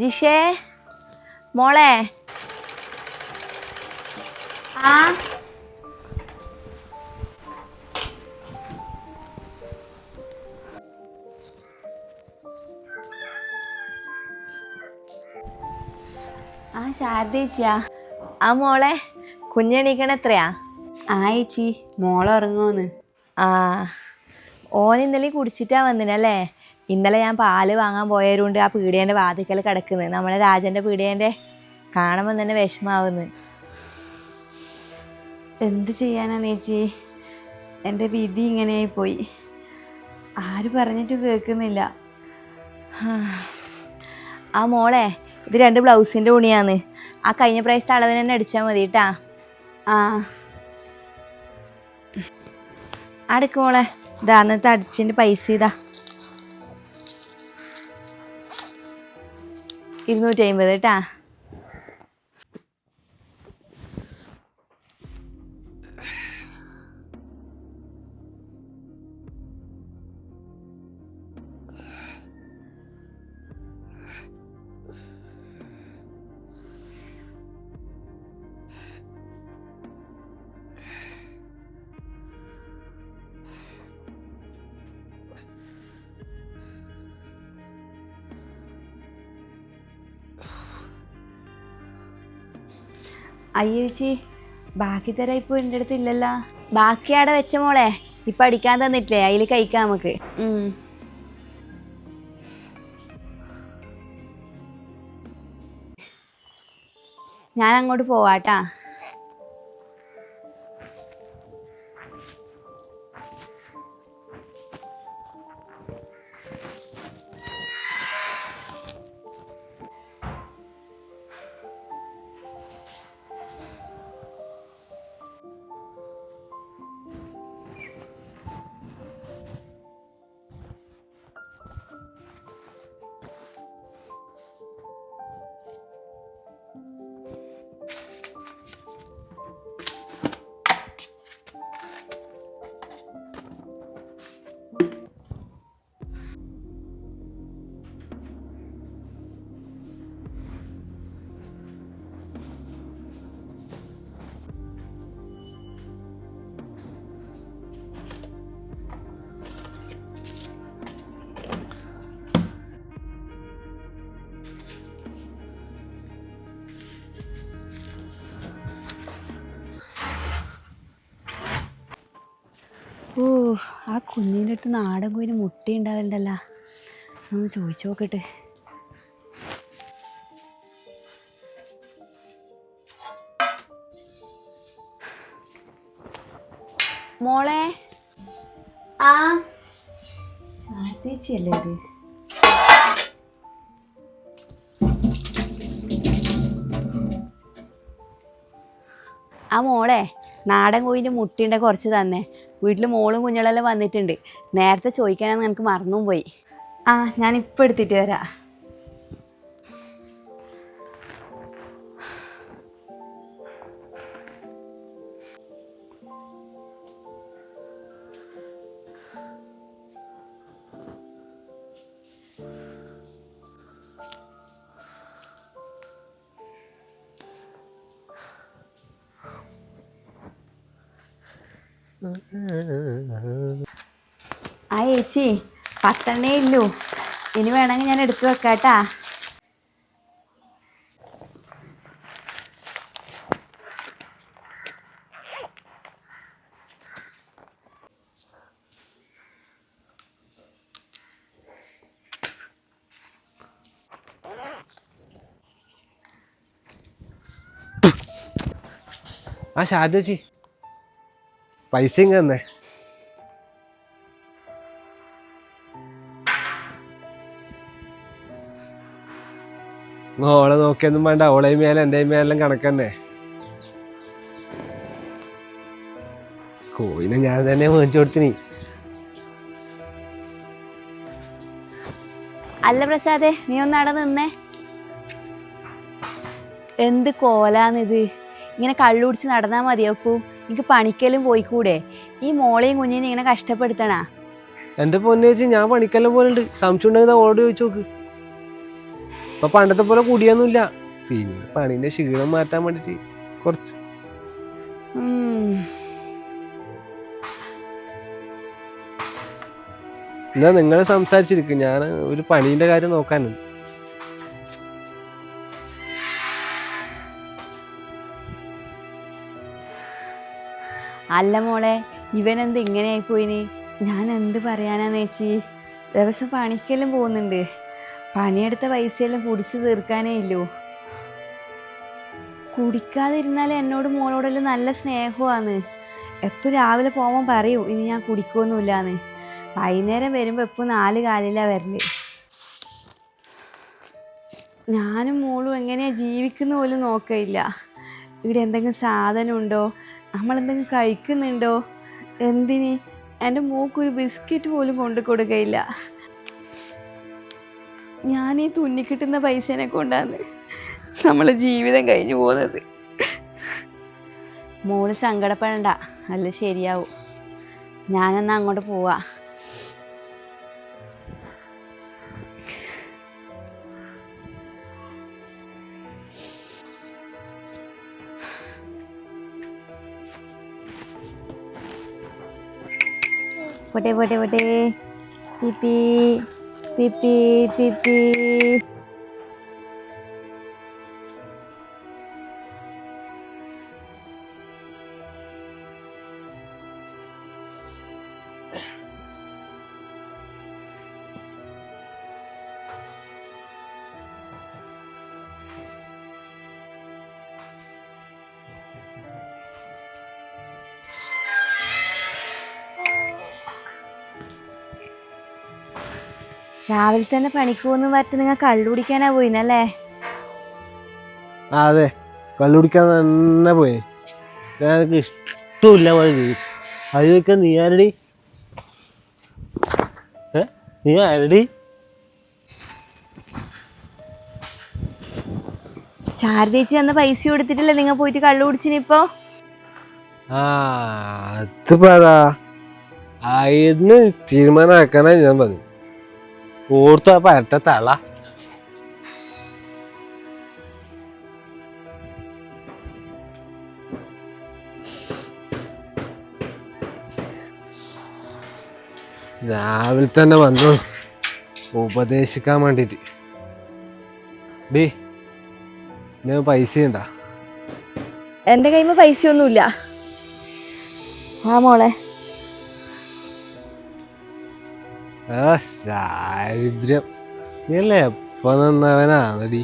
ജിഷേ മോളെ. ആ? ആ ശാരദേച്ചിയാ ആ മോളെ കുഞ്ഞെണീക്കണ എത്രയാ ആ ചേച്ചി മോളെ ഉറങ്ങുമെന്ന് ആ ഓൻ ഇന്നലെ കുടിച്ചിട്ടാ വന്നിനല്ലേ? ഇന്നലെ ഞാൻ പാൽ വാങ്ങാൻ പോയതുകൊണ്ട് ആ പീടിയേന്റെ വാതിക്കൽ കിടക്കുന്നത് നമ്മളെ രാജന്റെ പീടിയേന്റെ കാണുമ്പോൾ തന്നെ വിഷമാവുന്നു. എന്ത് ചെയ്യാനാണ് ചേച്ചി? എന്റെ വിധി ഇങ്ങനെയായി പോയി ആര് പറഞ്ഞിട്ട് കേൾക്കുന്നില്ല. ആ മോളെ ഇത് രണ്ട് ബ്ലൗസിന്റെ ഉണിയാന്ന് ആ കഴിഞ്ഞ പ്രാവശ്യത്തെ അളവിന് തന്നെ അടിച്ചാൽ മതി കേട്ടാ ആ. അടുക്ക് മോളെ. ഇതാ അടിച്ചിന്റെ പൈസ ഇതാ. ഇരുന്നൂറ്റി അമ്പത് കേട്ടാ അയ്യോ ചേച്ചി ബാക്കി തരാം ഇപ്പോൾ എന്റെ അടുത്ത് ഇല്ലല്ലോ. ബാക്കി അവിടെ വെച്ച മോളെ ഇപ്പം അടിക്കാൻ തന്നിട്ടില്ലേ അതിൽ കഴിക്കാം നമുക്ക്. ഞാൻ അങ്ങോട്ട് പോവാട്ടാ. ആ കുഞ്ഞിന്റെ അടുത്ത് നാടൻ കോയിന് മുട്ട ഉണ്ടാവലുണ്ടല്ലോ. ഒന്ന് ചോദിച്ചു നോക്കട്ടെ. മോളെ? ആ. ഇത്? ആ മോളെ നാടൻ കോയിന്റെ മുട്ടിയുടെ കുറച്ച് തന്നെ. വീട്ടിൽ മോളും കുഞ്ഞുങ്ങളെല്ലാം വന്നിട്ടുണ്ട്. നേരത്തെ ചോദിക്കാനാണ് എനിക്ക് മറന്നും പോയി. ആ ഇപ്പം എടുത്തിട്ട് വരാം. ആ ചേച്ചി പത്തെണ്ണേ ഇല്ലൂ ഇനി വേണമെങ്കിൽ ഞാൻ എടുത്തു വെക്കാട്ടാ. ആ ഷാജി പൈസ തന്നെ. ഓളെ നോക്കിയൊന്നും വേണ്ട. ഓളെയും മേലെ എന്റെ മേലെല്ലാം കണക്ക് തന്നെ. കോയിനെ ഞാൻ തന്നെ മേടിച്ചു കൊടുത്തിനി. അല്ല പ്രസാദേ നീ ഒന്ന് അവിടെ നിന്നേ. എന്ത് കോലാന്നിത് ഇങ്ങനെ കള്ളുപിടിച്ച് നടന്നാ മതിയോ എനിക്ക് പണിക്കലും പോയിക്കൂടെ? ഈ മോളെയും കുഞ്ഞിനെ ഇങ്ങനെ കഷ്ടപ്പെടുത്തണാ? എന്റെ പൊന്നു ചേച്ചി ഞാൻ പണിക്കെല്ലാം പോലുണ്ട് സംശയം ഉണ്ടെങ്കിൽ ഓടി ചോദിച്ചു നോക്ക്. ഇപ്പൊ പണ്ടത്തെ പോലെ കൂടിയൊന്നുമില്ല. പിന്നെ പണിന്റെ ക്ഷീണം മാറ്റാൻ വേണ്ടിട്ട് കുറച്ച്. എന്നാ നിങ്ങൾ സംസാരിച്ചിരിക്കും. ഞാൻ ഒരു പണിന്റെ കാര്യം നോക്കാനുണ്ട്. അല്ല മോളെ ഇവനെന്ത് ഇങ്ങനെ ആയിപ്പോയിന് ഞാൻ എന്ത് പറയാനാന്ന് ചേച്ചി? ദിവസം പണിക്കെല്ലാം പോകുന്നുണ്ട്. പണിയെടുത്ത പൈസയെല്ലാം കുടിച്ച് തീർക്കാനേ ഇല്ലൂ. കുടിക്കാതിരുന്നാൽ എന്നോട് മോളോടെല്ലാം നല്ല സ്നേഹമാണ് എപ്പോൾ രാവിലെ പോകുമ്പോൾ പറയൂ ഇനി ഞാൻ കുടിക്കൊന്നുമില്ലാന്ന്. വൈകുന്നേരം വരുമ്പോൾ എപ്പോൾ നാല് കാലിലാണ് വരൽ. ഞാനും മോളും എങ്ങനെയാണ് ജീവിക്കുന്ന പോലും നോക്കയില്ല. ഇവിടെ എന്തെങ്കിലും സാധനം ഉണ്ടോ നമ്മളെന്തെങ്കിലും കഴിക്കുന്നുണ്ടോ? എന്തിന്? എന്റെ മോക്കൊരു ബിസ്ക്കറ്റ് പോലും കൊണ്ടു കൊടുക്കയില്ല. ഞാൻ ഈ തുന്നിക്കിട്ടുന്ന പൈസേനെ കൊണ്ടാണ് നമ്മളെ ജീവിതം കഴിഞ്ഞു പോകുന്നത്. മോൾ സങ്കടപ്പെടണ്ട. അല്ല ശരിയാവും. ഞാനെന്നാ അങ്ങോട്ട് പോവാ. वटे वटे वटे पिपी पिपी पिपी രാവിലെ തന്നെ പണിക്ക് പോകുന്ന പറ്റി നിങ്ങൾ കള്ളു കുടിക്കാനാ പോയിനല്ലേ അതെ. കള്ളുടിക്കാൻ തന്നെ പോയി. ഞാൻ എനിക്ക് ഇഷ്ടമില്ല ചെയ്യും അത് ചോദിക്കാൻ നീ ആരടി? നീ ആരടി? ശാരദേച്ചി അന്ന് പൈസ കൊടുത്തിട്ടില്ലേ? നിങ്ങൾ പോയിട്ട് കള്ളു കുടിച്ചിനിപ്പോ? ആ അത് അതാ തീരുമാനമാക്കാനായി തീരുമാനമാക്കാനാ ഞാൻ പറഞ്ഞു ഓർത്തു പറ്റ തള. രാവിലെ തന്നെ വന്നു. ഉപദേശിക്കാൻ വേണ്ടിട്ട്. ഡീ ഞാൻ പൈസ ഉണ്ടാ? എന്റെ കയ്യിൽ പൈസ ഒന്നുമില്ല ആ മോളെ. ദാരിദ്ര്യം. നീ അല്ലേ എപ്പോ നന്നവനാണടി?